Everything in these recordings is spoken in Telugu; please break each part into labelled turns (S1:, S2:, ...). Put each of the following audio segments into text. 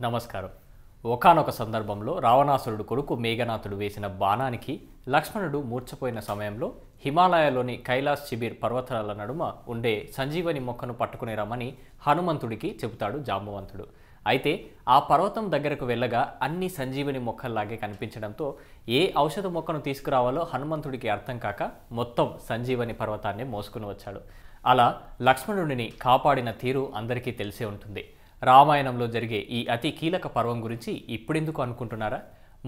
S1: నమస్కారం. ఒకానొక సందర్భంలో రావణాసురుడు కొడుకు మేఘనాథుడు వేసిన బాణానికి లక్ష్మణుడు మూర్చపోయిన సమయంలో హిమాలయాలోని కైలాస్ శిబిర్ పర్వతాల నడుమ ఉండే సంజీవని మొక్కను పట్టుకుని రమ్మని హనుమంతుడికి చెబుతాడు జాంబవంతుడు. అయితే ఆ పర్వతం దగ్గరకు వెళ్ళగా అన్ని సంజీవని మొక్కల్లాగే కనిపించడంతో ఏ ఔషధ మొక్కను తీసుకురావాలో హనుమంతుడికి అర్థం కాక మొత్తం సంజీవని పర్వతాన్ని మోసుకుని వచ్చాడు. అలా లక్ష్మణుడిని కాపాడిన తీరు అందరికీ తెలిసే ఉంటుంది. రామాయణంలో జరిగే ఈ అతి కీలక పర్వం గురించి ఇప్పుడెందుకు అనుకుంటున్నారా?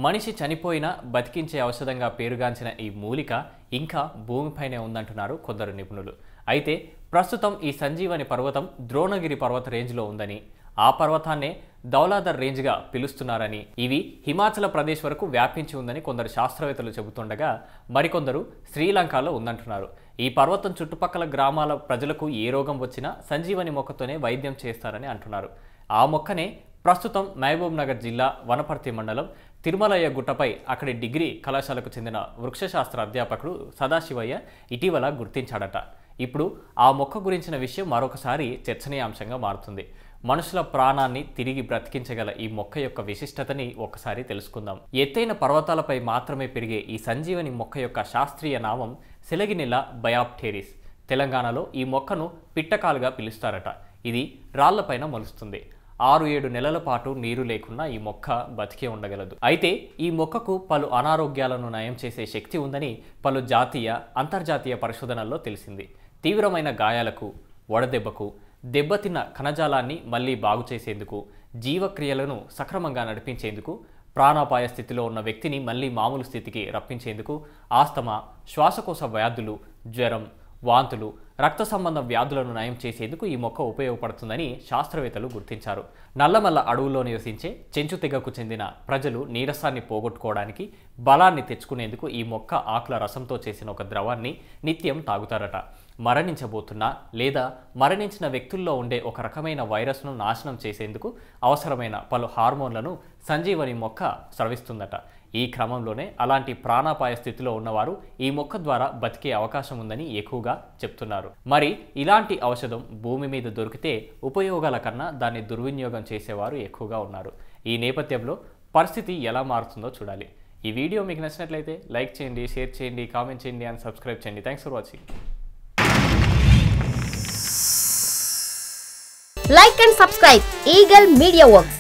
S1: మనిషి చనిపోయినా బతికించే ఔషధంగా పేరుగాంచిన ఈ మూలిక ఇంకా భూమిపైనే ఉందంటున్నారు కొందరు నిపుణులు. అయితే ప్రస్తుతం ఈ సంజీవని పర్వతం ద్రోణగిరి పర్వత రేంజ్లో ఉందని ఆ పర్వతాన్నే దౌలాదర్ రేంజ్గా పిలుస్తున్నారని ఇవి హిమాచల ప్రదేశ్ వరకు వ్యాపించి ఉందని కొందరు శాస్త్రవేత్తలు చెబుతుండగా మరికొందరు శ్రీలంకలో ఉందంటున్నారు. ఈ పర్వతం చుట్టుపక్కల గ్రామాల ప్రజలకు ఏ రోగం వచ్చినా సంజీవని మొక్కతోనే వైద్యం చేస్తారని అంటున్నారు. ఆ మొక్కనే ప్రస్తుతం మహబూబ్ నగర్ జిల్లా వనపర్తి మండలం తిరుమలయ్య గుట్టపై అక్కడి డిగ్రీ కళాశాలకు చెందిన వృక్షశాస్త్ర అధ్యాపకుడు సదాశివయ్య ఇటీవల గుర్తించాడట. ఇప్పుడు ఆ మొక్క గురించిన విషయం మరొకసారి చర్చనీయాంశంగా మారుతుంది. మనుషుల ప్రాణాన్ని తిరిగి బ్రతికించగల ఈ మొక్క యొక్క విశిష్టతని ఒకసారి తెలుసుకుందాం. ఎత్తైన పర్వతాలపై మాత్రమే పెరిగే ఈ సంజీవని మొక్క యొక్క శాస్త్రీయ నామం సెలగినిల బయాప్టేరిస్. తెలంగాణలో ఈ మొక్కను పిట్టకాలుగా పిలుస్తారట. ఇది రాళ్ళపైన మొలుస్తుంది. ఆరు ఏడు నెలల పాటు నీరు లేకున్నా ఈ మొక్క బతికే ఉండగలదు. అయితే ఈ మొక్కకు పలు అనారోగ్యాలను నయం చేసే శక్తి ఉందని పలు జాతీయ అంతర్జాతీయ పరిశోధనల్లో తెలిసింది. తీవ్రమైన గాయాలకు వడదెబ్బకు దెబ్బతిన్న కణజాలాన్ని మళ్ళీ బాగు చేసేందుకు జీవక్రియలను సక్రమంగా నడిపించేందుకు ప్రాణాపాయ స్థితిలో ఉన్న వ్యక్తిని మళ్ళీ మామూలు స్థితికి రప్పించేందుకు ఆస్తమా శ్వాసకోశ వ్యాధులు జ్వరం వాంతులు రక్త సంబంధ వ్యాధులను నయం చేసేందుకు ఈ మొక్క ఉపయోగపడుతుందని శాస్త్రవేత్తలు గుర్తించారు. నల్లమల్ల అడవుల్లో నివసించే చెంచు తెగకు చెందిన ప్రజలు నీరసాన్ని పోగొట్టుకోవడానికి బలాన్ని తెచ్చుకునేందుకు ఈ మొక్క ఆకుల రసంతో చేసిన ఒక ద్రవాన్ని నిత్యం తాగుతారట. మరణించబోతున్న లేదా మరణించిన వ్యక్తుల్లో ఉండే ఒక రకమైన వైరస్ను నాశనం చేసేందుకు అవసరమైన పలు హార్మోన్లను సంజీవని మొక్క స్రవిస్తుందట. ఈ క్రమంలోనే అలాంటి ప్రాణాపాయ స్థితిలో ఉన్నవారు ఈ మొక్క ద్వారా బతికే అవకాశం ఉందని ఎక్కువగా చెప్తున్నారు. మరి ఇలాంటి ఔషధం భూమి మీద దొరికితే ఉపయోగాల కన్నా దాన్ని దుర్వినియోగం చేసేవారు ఎక్కువగా ఉన్నారు. ఈ నేపథ్యంలో పరిస్థితి ఎలా మారుతుందో చూడాలి. ఈ వీడియో మీకు నచ్చినట్లయితే లైక్ చేయండి షేర్ చేయండి కామెంట్ చేయండి అండ్ సబ్స్క్రైబ్ చేయండి. Thanks for watching.
S2: Like and subscribe. Eagle Media Works.